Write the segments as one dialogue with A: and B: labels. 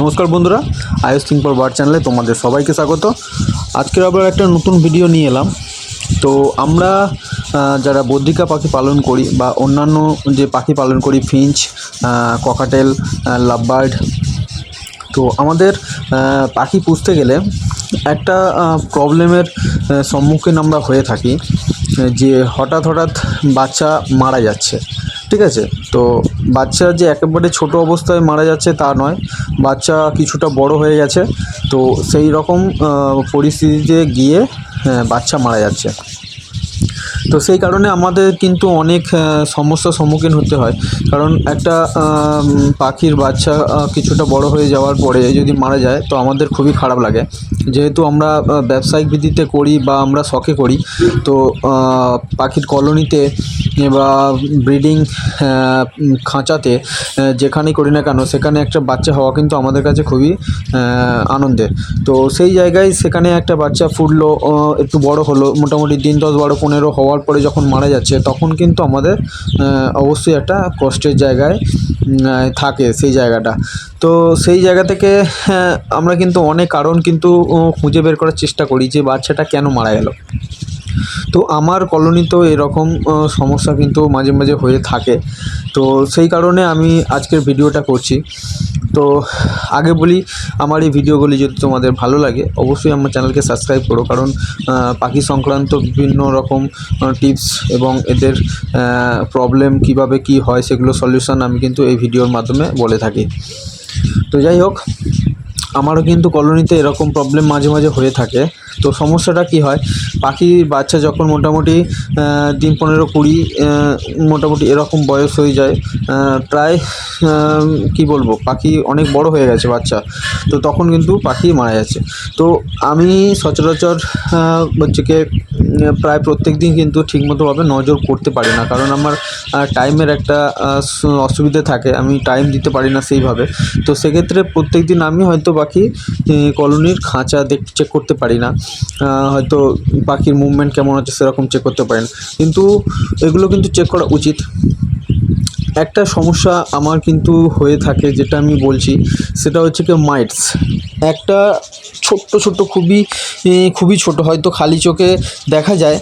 A: নমস্কার বন্ধুরা, আয়ুষ সিং পর বার্ড চ্যানেলে তোমাদের সবাইকে স্বাগত। আজকের আবার একটা নতুন ভিডিও নিয়ে এলাম। তো আমরা যারা বদ্রিকা পাখি পালন করি বা অন্যান্য যে পাখি পালন করি, ফিঞ্চ ককাটেল লাভবার্ড, তো আমাদের পাখি পুষতে গেলে একটা প্রবলেমের সম্মুখীন আমরা হয়ে থাকি, যে হঠাৎ হঠাৎ বাচ্চা মারা যাচ্ছে। ঠিক আছে? তো বাচ্চা যে একেবারে ছোট অবস্থায় মারা যাচ্ছে তা নয়। বাচ্চা কিছুটা বড় হয়ে গেছে। তো সেই রকম পরিস্থিতিতে গিয়ে আহ, বাচ্চা মারা যাচ্ছে। তো সেই কারণে আমাদের কিন্তু অনেক সমস্যার সম্মুখীন হতে হয়। কারণ একটা পাখির বাচ্চা কিছুটা বড় হয়ে যাওয়ার পরে যদি মারা যায়, তো আমাদের খুবই খারাপ লাগে। যেহেতু আমরা ব্যবসায়িক ভিত্তিতে করি বা আমরা শখে করি, তো পাখির কলোনিতে বা ব্রিডিং খাঁচাতে যেখানেই করি না কেন, সেখানে একটা বাচ্চা হওয়া কিন্তু আমাদের কাছে খুবই আনন্দের। তো সেই জায়গায় সেখানে একটা বাচ্চা ফুটলো একটু বড় হলো, মোটামুটি দিন দশ বারো পনেরো হওয়ার পরে যখন মারা যাচ্ছে তখন কিন্তু আমাদের অবশ্যই একটা কষ্টের জায়গায় থাকে সেই জায়গাটা। তো সেই জায়গা থেকে হ্যাঁ, আমরা কিন্তু অনেক কারণ কিন্তু খুঁজে বের করার চেষ্টা করি যে বাচ্চাটা কেন মারা গেল। তো আমার কলোনিতেও এরকম সমস্যা কিন্তু মাঝে মাঝে হয়ে থাকে। তো সেই কারণে আমি আজকের ভিডিওটা করছি। তো আগে বলি, আমার এই ভিডিওগুলি যদি তোমাদের ভালো লাগে, অবশ্যই আমার চ্যানেলকে সাবস্ক্রাইব করো। কারণ পাখি সংক্রান্ত বিভিন্ন রকম টিপস এবং এদের প্রবলেম কীভাবে কি হয়, সেগুলো সলিউশন আমি কিন্তু এই ভিডিওর মাধ্যমে বলে থাকি। তো যাই হোক আমারও কিন্তু কলোনিতে এরকম প্রবলেম মাঝে মাঝে হয়ে থাকে। তো সমস্যাটা কি হয়? পাখির বাচ্চা যখন মোটামুটি দিন পনেরো কুড়ি মোটামুটি এরকম বয়স হয়ে যায় প্রায় কি বলব, পাখি অনেক বড় হয়ে গেছে বাচ্চা। তো তখন কিন্তু পাখি মারা যাচ্ছে। তো আমি সচরাচর হচ্ছে কি প্রায় প্রত্যেক দিন কিন্তু ঠিকমতোভাবে নজর করতে পারি না। কারণ আমার টাইমের একটা অসুবিধে থাকে। আমি টাইম দিতে পারি না সেইভাবে। তো সেক্ষেত্রে প্রত্যেক দিন আমি হয়তো পাখি কলোনির খাঁচা দেখ চেক করতে পারি না। হয়তো পাখির মুভমেন্ট কেমন হচ্ছে সেরকম চেক করতে পারি না। কিন্তু এগুলো কিন্তু চেক করা উচিত। একটা সমস্যা আমার কিন্তু হয়ে থাকে, যেটা আমি বলছি, সেটা হচ্ছে কি মাইটস একটা ছোট্ট ছোট্ট, খুবই খুবই ছোট, হয়তো খালি চোখে দেখা যায়,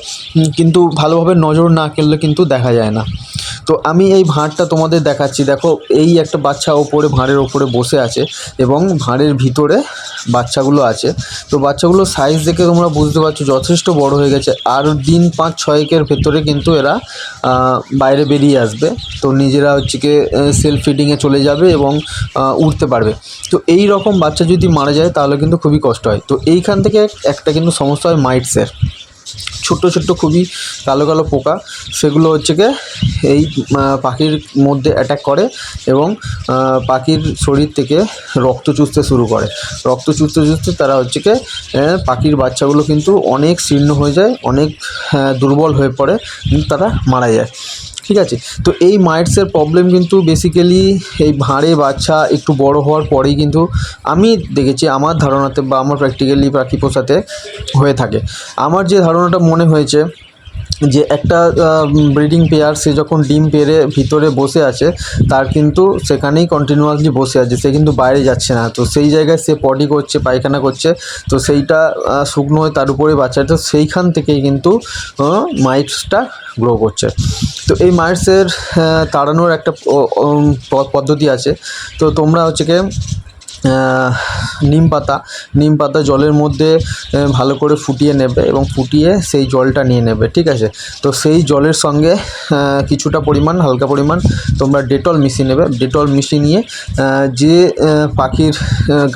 A: কিন্তু ভালোভাবে নজর না করলে কিন্তু দেখা যায় না। তো আমি এই ভাঁড়টা তোমাদের দেখাচ্ছি। দেখো, এই একটা বাচ্চা ওপরে, ভাঁড়ের ওপরে বসে আছে এবং ভাঁড়ের ভিতরে বাচ্চাগুলো আছে। তো বাচ্চাগুলোর সাইজ দেখে তোমরা বুঝতে পারছ, যথেষ্ট বড় হয়ে গেছে। আর দিন পাঁচ, ছয়েকের ভেতরে কিন্তু এরা বাইরে বেরিয়ে আসবে। তো নিজেরা হচ্ছে কি সেলফ ফিডিংয়ে চলে যাবে এবং উঠতে পারবে। তো এই রকম বাচ্চা যদি মারা যায়, তাহলে কিন্তু খুবই কষ্ট হয়। তো এইখান থেকে একটা কিন্তু সমস্যা হয় মাইটসের ছোট্ট ছোট্ট খুবই কালো কালো পোকা, সেগুলো হচ্ছে গিয়ে এই পাখির মধ্যে অ্যাটাক করে এবং পাখির শরীর থেকে রক্ত চুষতে শুরু করে। রক্ত চুষতে চুষতে তারা হচ্ছে গিয়ে পাখির বাচ্চাগুলো কিন্তু অনেক শীর্ণ হয়ে যায়, অনেক দুর্বল হয়ে পড়ে কিন্তু তারা মারা যায়। ঠিক আছে? তো এই মাইটসের প্রবলেম কিন্তু বেসিক্যালি এই ভাঁড়ে বাচ্চা একটু বড় হওয়ার পরেই কিন্তু আমি দেখেছি আমার ধারণাতে বা আমার প্র্যাকটিক্যালি পাখি পোষাতে হয়ে থাকে। আমার যে ধারণাটা মনে হয়েছে যে একটা ব্রিডিং পেয়ার সে যখন ডিম পেড়ে ভিতরে বসে আছে, তার কিন্তু সেখানেই কন্টিনিউয়াসলি বসে আছে, সে কিন্তু বাইরে যাচ্ছে না। তো সেই জায়গায় সে পটি করছে, পায়খানা করছে, তো সেইটা শুকনো হয়ে তার উপরে বাচ্চা তো সেইখান থেকেই কিন্তু মাইটসটা গ্রো করছে। তো এই মাইটসের তাড়ানোর একটা পদ্ধতি আছে। তো তোমরা হচ্ছে কি নিম পাতা। নিম পাতা জলের মধ্যে ভালো করে ফুটিয়ে নেবে এবং ফুটিয়ে সেই জলটা নিয়ে নেবে, ঠিক আছে? তো সেই জলের সঙ্গে কিছুটা পরিমাণ, হালকা পরিমাণ তোমরা ডেটল মিশিয়ে নেবে। ডেটল মিশিয়ে নিয়ে যে পাখির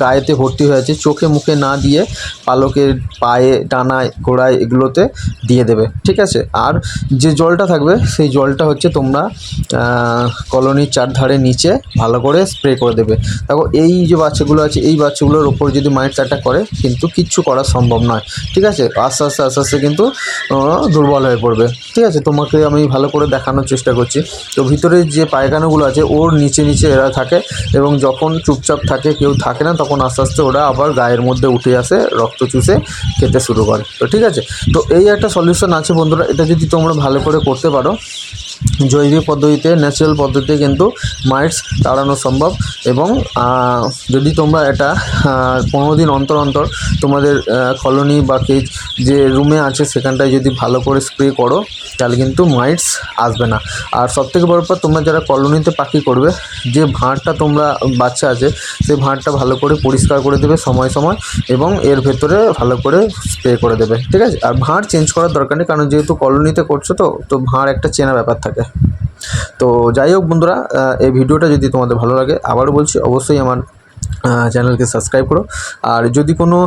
A: গায়েতে ভর্তি হয়েছে চোখে মুখে না দিয়ে পালকের পায়ে, ডানায়, গোড়ায় এগুলোতে দিয়ে দেবে, ঠিক আছে? আর যে জলটা থাকবে, সেই জলটা হচ্ছে তোমরা কলোনির চারধারে নিচে ভালো করে স্প্রে করে দেবে। দেখো, এই যে বাচ্চাগুলো আছে, এই বাচ্চাগুলোর ওপর যদি মাইটস অ্যাটাক করে, কিন্তু কিচ্ছু করা সম্ভব নয়, ঠিক আছে? আস্তে আস্তে আস্তে আস্তে কিন্তু দুর্বল হয়ে পড়বে, ঠিক আছে? তোমাকে আমি ভালো করে দেখানোর চেষ্টা করছি। তো ভিতরে যে পায়খানাগুলো আছে, ওর নিচে নিচে এরা থাকে এবং যখন চুপচাপ থাকে, কেউ থাকে না, তখন আস্তে আস্তে ওরা আবার গায়ের মধ্যে উঠে আসে রক্ত চুষে খেতে শুরু করে। তো ঠিক আছে? তো এই একটা সলিউশন আছে বন্ধুরা, এটা যদি তোমরা ভালো করে করতে পারো জৈবিক পদ্ধতিতে ন্যাচারাল পদ্ধতিতে কিন্তু মাইটস তাড়ানো সম্ভব এবং যদি তোমরা এটা পনেরো দিন অন্তর অন্তর তোমাদের কলোনি বা কেজ যে রুমে আছে সেখানটায় যদি ভালো করে স্প্রে করো, তাহলে কিন্তু মাইটস আসবে না। আর সবথেকে বড় ব্যাপার, তোমরা যারা কলোনিতে পাখি করবে, যে ভাঁড়টা তোমরা, বাচ্চা আছে সেই ভাঁড়টা ভালো করে পরিষ্কার করে দেবে সময় সময় এবং এর ভেতরে ভালো করে স্প্রে করে দেবে, ঠিক আছে? আর ভাঁড় চেঞ্জ করার দরকার নেই, কারণ যেহেতু কলোনিতে করছ তো তো ভাঁড় একটা চেনা ব্যাপার থাকে। তো যাই হোক বন্ধুরা এই ভিডিওটা যদি তোমাদের ভালো লাগে, আবারও বলছি, অবশ্যই আমার চ্যানেলকে সাবস্ক্রাইব করো। আর যদি কোনো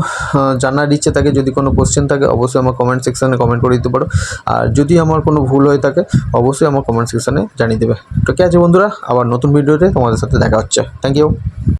A: জানার ইচ্ছে থাকে, যদি কোনো কোশ্চেন থাকে, অবশ্যই আমার কমেন্ট সেকশানে কমেন্ট করে দিতে পারো। আর যদি আমার কোনো ভুল হয়ে থাকে, অবশ্যই আমার কমেন্ট সেকশানে জানিয়ে দেবে। তো কে আছে বন্ধুরা? আবার নতুন ভিডিওতে তোমাদের সাথে দেখা হচ্ছে। Thank you